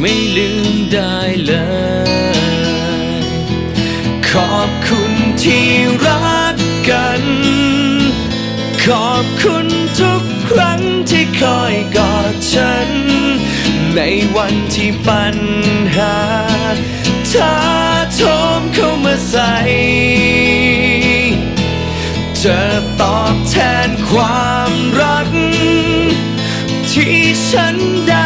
ไม่ลืมได้เลย ขอบคุณที่รักกัน ขอบคุณทุกครั้งที่คอยกอดฉัน ในวันที่ปัญหาท้าโถมเข้ามาใส่จะตอบแทนความรัก ที่ฉันได้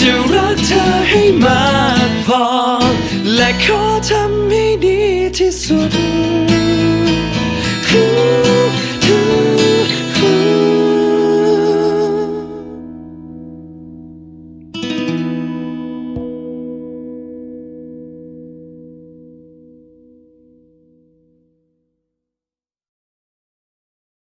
จะรักเธอให้มากพอ และขอทำให้ดีที่สุด